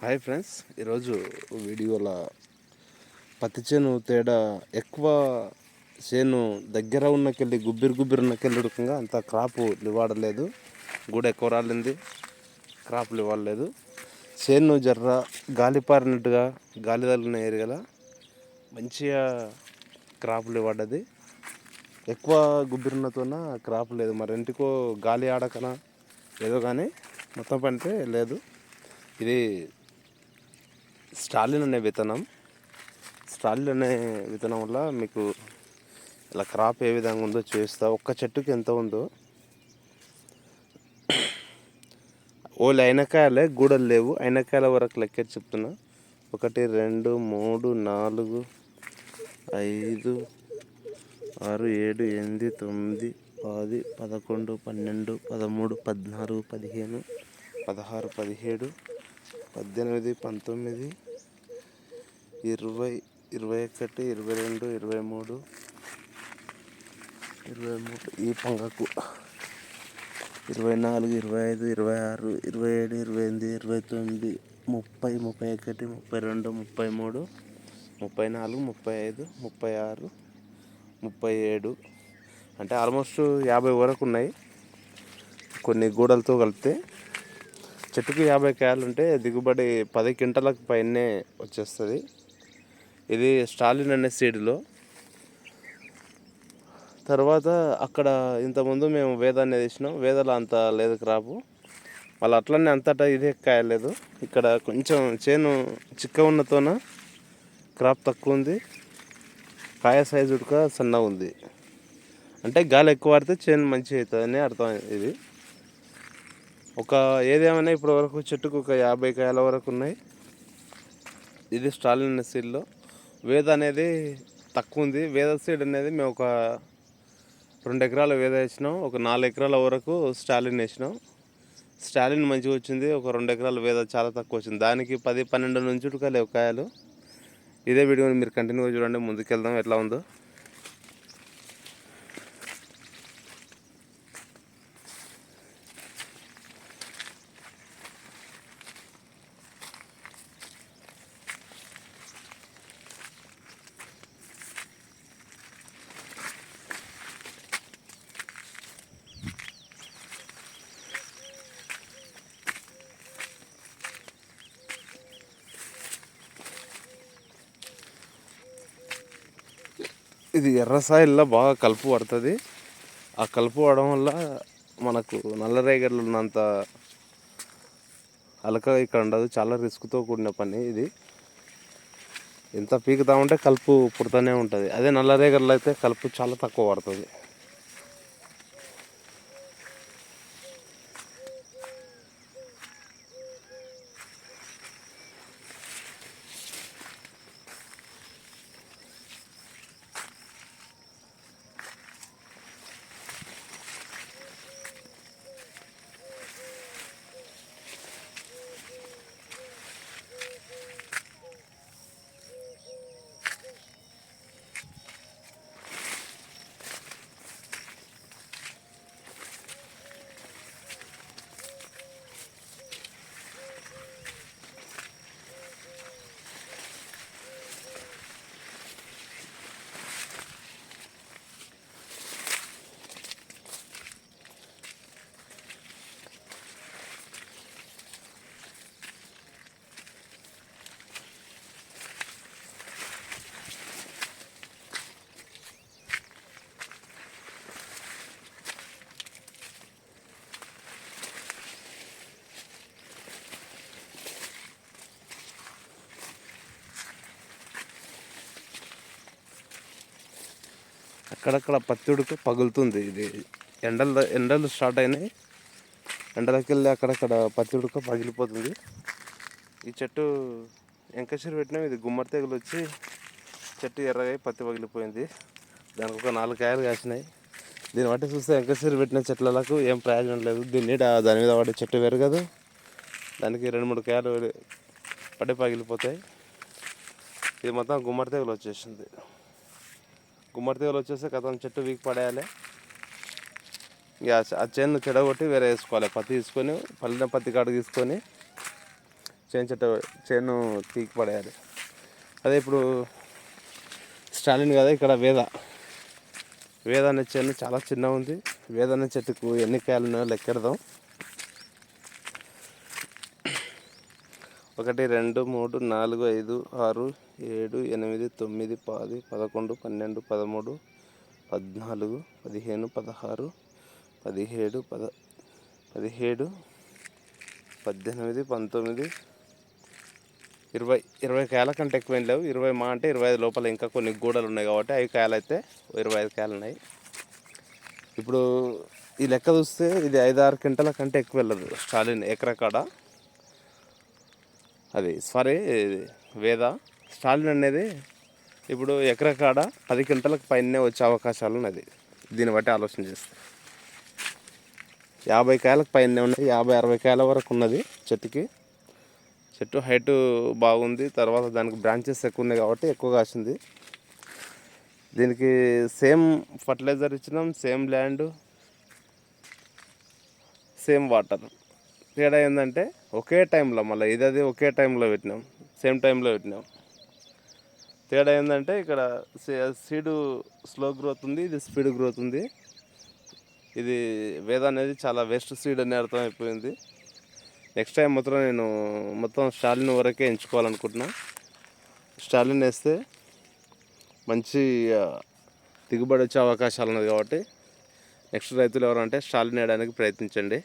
Hi friends ఈరోజు వీడియోలో పత్తి చేను తేడా ఎక్కువ చేను దగ్గర ఉన్నకెళ్ళి గుబ్బిరి గుబ్బిరి ఉన్నకెళ్ళి ఉడకంగా అంత క్రాప్ నివాడలేదు. గూడ ఎక్కువ రాలింది క్రాప్లు ఇవ్వలేదు చేను జర్ర గాలి పారినట్టుగా గాలి తగిలిన ఏరియాల మంచిగా క్రాపులు ఇవ్వడది ఎక్కువ గుబ్బిరున్నతోన క్రాప్ లేదు. మరి ఇంటికో గాలి ఆడకనా ఏదో కానీ మొత్తం పంటే లేదు. ఇది స్టాలిన్ అనే విత్తనం. స్టాలిన్ అనే విత్తనం వల్ల మీకు ఇలా క్రాప్ ఏ విధంగా ఉందో చూస్తా ఒక్క చెట్టుకి ఎంత ఉందో. ఓళ్ళు అయినకాయలే గూడలు లేవు. అయినకాయల వరకు లెక్క చెప్తున్నా. ఒకటి రెండు మూడు నాలుగు ఐదు ఆరు ఏడు ఎనిమిది తొమ్మిది పది పదకొండు పన్నెండు పదమూడు పద్నాలుగు పదిహేను పదహారు పదిహేడు పద్దెనిమిది పంతొమ్మిది ఇరవై ఇరవై ఒకటి ఇరవై రెండు ఇరవై మూడు ఇరవై మూడు ఈ పంగకు ఇరవై నాలుగు ఇరవై ఐదు ఇరవై ఆరు ఇరవై ఏడు ఇరవై ఎనిమిది ఇరవై తొమ్మిది ముప్పై ముప్పై ఒకటి ముప్పై రెండు ముప్పై మూడు ముప్పై నాలుగు ముప్పై ఐదు ముప్పై ఆరు ముప్పై ఏడు. అంటే ఆల్మోస్ట్ యాభై వరకు ఉన్నాయి. కొన్ని గూడలతో కలిపితే చెట్టుకు యాభై కాయలు ఉంటే దిగుబడి పది క్వింటలకు పైనే వచ్చేస్తుంది. ఇది స్టాలిన్ అనే సీడ్లో. తర్వాత అక్కడ ఇంతకుముందు మేము వేదం అనేది ఇచ్చినాం వేదాలు అంత లేదు క్రాపు వాళ్ళు అట్లనే అంతటా ఇదే కాయలేదు ఇక్కడ కొంచెం చేను చిక్క ఉన్నతోన క్రాప్ తక్కువ ఉంది. కాయ సైజు ఉడక సన్నగా ఉంది. అంటే గాలి ఎక్కువ పడితే చేను మంచిగా అవుతుందని అర్థం ఇది. ఒక ఏదేమైనా ఇప్పటి వరకు చెట్టుకు ఒక యాభై కాయల వరకు ఉన్నాయి. ఇది స్టాలిన్ సీడ్లో వేద అనేది తక్కువ ఉంది. వేద సీడ్ అనేది మేము ఒక రెండు ఎకరాల వేద వేసినాం. ఒక నాలుగు ఎకరాల వరకు స్టాలిన్ వేసినాం. స్టాలిన్ మంచిగా వచ్చింది. ఒక రెండు ఎకరాల వేద చాలా తక్కువ వచ్చింది. దానికి పది పన్నెండు నుంచి ఉడకలేవు కాయలు. ఇదే వీడియోని మీరు కంటిన్యూగా చూడండి. ముందుకెళ్దాం. ఎట్లా ఉందో. ఇది ఎర్ర సాయిల్లో బాగా కలుపు పడుతుంది. ఆ కలుపు పడడం వల్ల మనకు నల్లరేగడ్లు ఉన్నంత అలక ఇక్కడ ఉండదు. చాలా రిస్క్తో కూడిన పని ఇది. ఎంత పీకుతా ఉంటే కలుపు పుడుతూనే ఉంటుంది. అదే నల్లరేగడ్లు అయితే కలుపు చాలా తక్కువ పడుతుంది. అక్కడక్కడ పత్తి ఉడుకు పగులుతుంది. ఇది ఎండలు ఎండలు స్టార్ట్ అయినాయి. ఎండలకి వెళ్ళి అక్కడక్కడ పత్తి ఉడుక పగిలిపోతుంది. ఈ చెట్టు ఎంకసిరి పెట్టినాం. ఇది గుమ్మడి తెగులు వచ్చి చెట్టు ఎర్రగా పత్తి పగిలిపోయింది. దానికి ఒక నాలుగు కాయలు కాసినాయి. దీన్ని బట్టి చూస్తే ఎంకసిరి పెట్టిన చెట్లకు ఏం ప్రయోజనం లేదు. దీన్ని దాని మీద పడే చెట్టు వేరు కదా. దానికి రెండు మూడు కాయలు పడి పగిలిపోతాయి. ఇది మొత్తం గుమ్మడి తెగులు వచ్చేసింది. గుమ్మడి తీగలు వచ్చేసి కథం చెట్టు వీక్ పడేయాలి. ఇక ఆ చేను చెడగొట్టి వేరే వేసుకోవాలి. పత్తి తీసుకొని పల్లిన పత్తి కాడ తీసుకొని చేను చెట్టు చేను పీకి పడేయాలి. అదే ఇప్పుడు స్టాలిన్ కదా ఇక్కడ వేద. వేద అనే చేను చాలా చిన్న ఉంది. వేద అనే చెట్టుకు ఎన్ని కాయలు ఉన్నాయో లెక్కెడదాం. ఒకటి రెండు మూడు నాలుగు ఐదు ఆరు ఏడు ఎనిమిది తొమ్మిది పది పదకొండు పన్నెండు పదమూడు పద్నాలుగు పదిహేను పదహారు పదిహేడు పద పదిహేడు పద్దెనిమిది పంతొమ్మిది ఇరవై ఇరవై కాయల కంటే ఎక్కువ ఏం లేవు. ఇరవై మా అంటే ఇరవై ఐదు లోపల ఇంకా కొన్ని గూడలు ఉన్నాయి కాబట్టి ఐదు కాయలు అయితే ఇరవై ఐదు కాయలు ఉన్నాయి. ఇప్పుడు ఈ లెక్క చూస్తే ఇది ఐదు ఆరు క్వింటల కంటే ఎక్కువ వెళ్ళదు స్టాలిన్ ఎకరా కాడ. అది సారీ వేద. స్టాలిన్ అనేది ఇప్పుడు ఎకరా కాడ పది క్వింటలకు పైనే వచ్చే అవకాశాలు ఉన్నది. దీన్ని బట్టి ఆలోచన చేస్తే. యాభై కాయలకు పైనే ఉన్నాయి యాభై అరవై కాయల వరకు ఉన్నది చెట్టుకి. చెట్టు హైట్ బాగుంది తర్వాత దానికి బ్రాంచెస్ ఎక్కువ ఉన్నాయి కాబట్టి ఎక్కువ కాసింది. దీనికి సేమ్ ఫర్టిలైజర్ ఇచ్చినాం సేమ్ ల్యాండ్ సేమ్ వాటర్. తేడా ఏంటంటే ఒకే టైంలో మళ్ళీ ఇది అది ఒకే టైంలో పెట్టినాం సేమ్ టైంలో పెట్టినాం. తేడా ఏంటంటే ఇక్కడ సీడు స్లో గ్రోత్ ఉంది ఇది స్పీడ్ గ్రోత్ ఉంది. ఇది వేద అనేది చాలా వేస్ట్ సీడ్ అని అయిపోయింది నెక్స్ట్ టైం మాత్రం నేను మొత్తం స్టాలిన్ వరకే ఎంచుకోవాలనుకుంటున్నా. స్టాలిన్ వేస్తే మంచి దిగుబడి వచ్చే అవకాశాలు ఉన్నది కాబట్టి నెక్స్ట్ రైతులు ఎవరంటే స్టాలిన్ వేయడానికి ప్రయత్నించండి.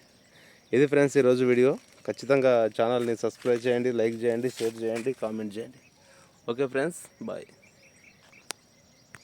ఇది ఫ్రెండ్స్ ఈరోజు వీడియో. ఖచ్చితంగా ఛానల్ని సబ్స్క్రైబ్ చేయండి లైక్ చేయండి షేర్ చేయండి కామెంట్ చేయండి. Okay friends bye